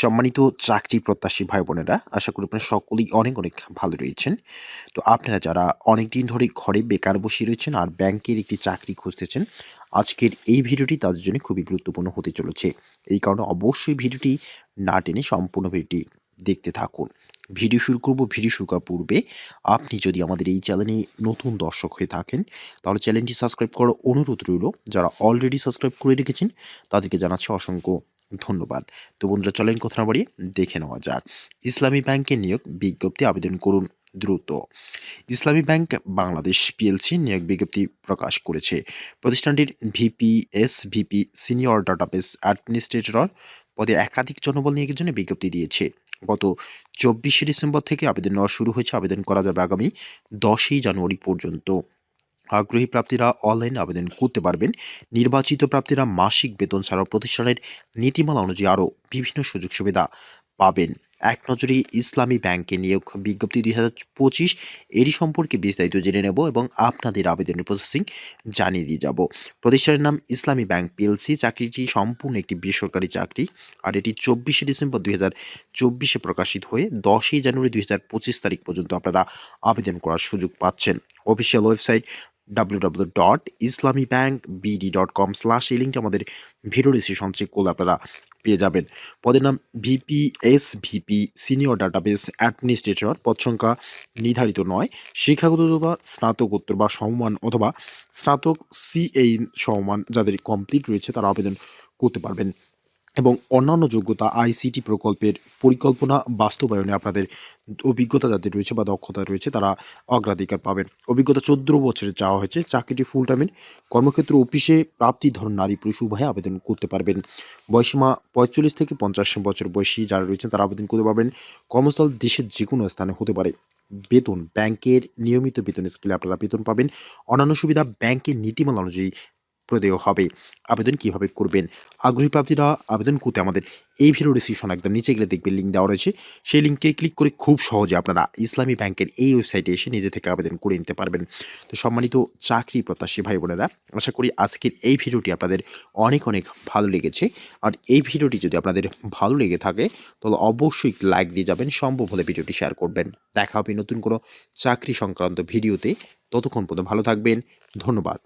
সম্মানিত চাকরি প্রত্যাশী ভাই বোনেরা, আশা করি আপনারা সকলেই অনেক অনেক ভালো রয়েছেন। তো আপনারা যারা অনেক দিন ধরে ঘরে বেকার বসে রয়েছেন আর ব্যাংকের একটি চাকরি খুঁজতেছেন, আজকের এই ভিডিওটি তাদের জন্য খুবই গুরুত্বপূর্ণ হতে চলেছে। এই কারণে অবশ্যই ভিডিওটি না টেনে সম্পূর্ণ ভিডিওটি দেখতে থাকুন। ভিডিও শুরু করব, ভিডিও শুরু করার পূর্বে আপনি যদি আমাদের এই চ্যানেলে নতুন দর্শক হয়ে থাকেন, তাহলে চ্যানেলটি সাবস্ক্রাইব করার অনুরোধ রইল। যারা অলরেডি সাবস্ক্রাইব করে রেখেছেন, তাদেরকে জানাচ্ছে অসংখ্য ধন্যবাদ। তো বন্ধুরা, চলেন কথা না বাড়িয়ে দেখে নেওয়া যাক। ইসলামী ব্যাংকে নিয়োগ বিজ্ঞপ্তি আবেদন করুন দ্রুত। ইসলামী ব্যাংক বাংলাদেশ পিএলসি নিয়োগ বিজ্ঞপ্তি প্রকাশ করেছে। প্রতিষ্ঠানটির VPS, VP senior database administrator পদে একাধিক জনবল নিয়োগের জন্য বিজ্ঞপ্তি দিয়েছে। গত চব্বিশে ডিসেম্বর থেকে আবেদন নেওয়া শুরু হয়েছে। আবেদন করা যাবে আগামী দশই জানুয়ারি পর্যন্ত। আগ্রহী প্রার্থীরা অনলাইন আবেদন করতে পারবেন। নির্বাচিত প্রার্থীরা মাসিক বেতন ছাড়াও প্রতিষ্ঠানের নীতিমালা অনুযায়ী আরও বিভিন্ন সুযোগ সুবিধা পাবেন। এক নজরে ইসলামী ব্যাংকে নিয়োগ বিজ্ঞপ্তি দুই হাজার পঁচিশ, এরই সম্পর্কে বিস্তারিত জেনে নেব এবং আপনাদের আবেদনের প্রসেসিং জানিয়ে দিয়ে যাব। প্রতিষ্ঠানের নাম ইসলামী ব্যাংক পিএলসি চাকরিটি সম্পূর্ণ একটি বেসরকারি চাকরি আর এটি চব্বিশে ডিসেম্বর দুই হাজার চব্বিশে প্রকাশিত হয়ে দশই জানুয়ারি দুই হাজার পঁচিশ তারিখ পর্যন্ত আপনারা আবেদন করার সুযোগ পাচ্ছেন। Official website W W dot Islami bank BD dot com slash এই লিঙ্কটি আমাদের ভিডিও ডিসক্রিপশন চেক করলে আপনারা পেয়ে যাবেন। পদের নাম VPS VP senior database administrator পদ সংখ্যা নির্ধারিত নয়। শিক্ষাগত যোগ্যতা, স্নাতকোত্তর বা সমমান অথবা স্নাতক সিএই সমমান যাদের কমপ্লিট রয়েছে তারা আবেদন করতে পারবেন। এবং অন্যান্য যোগ্যতা আইসিটি প্রকল্পের পরিকল্পনা বাস্তবায়নে আপনাদের অভিজ্ঞতা যাদের রয়েছে বা দক্ষতা রয়েছে, তারা অগ্রাধিকার পাবেন। অভিজ্ঞতা চোদ্দ বছরে চাওয়া হয়েছে, চাকরিটি ফুল টাইমের কর্মক্ষেত্র অফিসে প্রাপ্তি ধরন নারী পুরুষ উভয়ে আবেদন করতে পারবেন। বয়সীমা পঁয়তাল্লিশ থেকে পঞ্চাশ বছর বয়সী যারা রয়েছেন, তারা আবেদন করতে পারবেন। কর্মস্থল দেশের যে কোনো স্থানে হতে পারে। বেতন, ব্যাংকের নিয়মিত বেতন স্কেলে আপনারা বেতন পাবেন। অন্যান্য সুবিধা, ব্যাংকের নীতিমালা অনুযায়ী প্রদেয় হবে। আবেদন কীভাবে করবেন? আগ্রহী প্রার্থীরা আবেদন করতে আমাদের এই ভিডিও ডিসক্রিপশন একদম নিচে গেলে দেখবেন লিঙ্ক দেওয়া রয়েছে। সেই লিঙ্কে ক্লিক করে খুব সহজে আপনারা ইসলামী ব্যাংকের এই ওয়েবসাইটে এসে নিজে থেকে আবেদন করে নিতে পারবেন। তো সম্মানিত চাকরি প্রত্যাশী ভাই বোনেরা, আশা করি আজকের এই ভিডিওটি আপনাদের অনেক অনেক ভালো লেগেছে। আর এই ভিডিওটি যদি আপনাদের ভালো লেগে থাকে, তাহলে অবশ্যই লাইক দিয়ে যাবেন, সম্ভব হলে ভিডিওটি শেয়ার করবেন। দেখা হবে নতুন কোনো চাকরি সংক্রান্ত ভিডিওতে ততক্ষণ পর্যন্ত ভালো থাকবেন। ধন্যবাদ।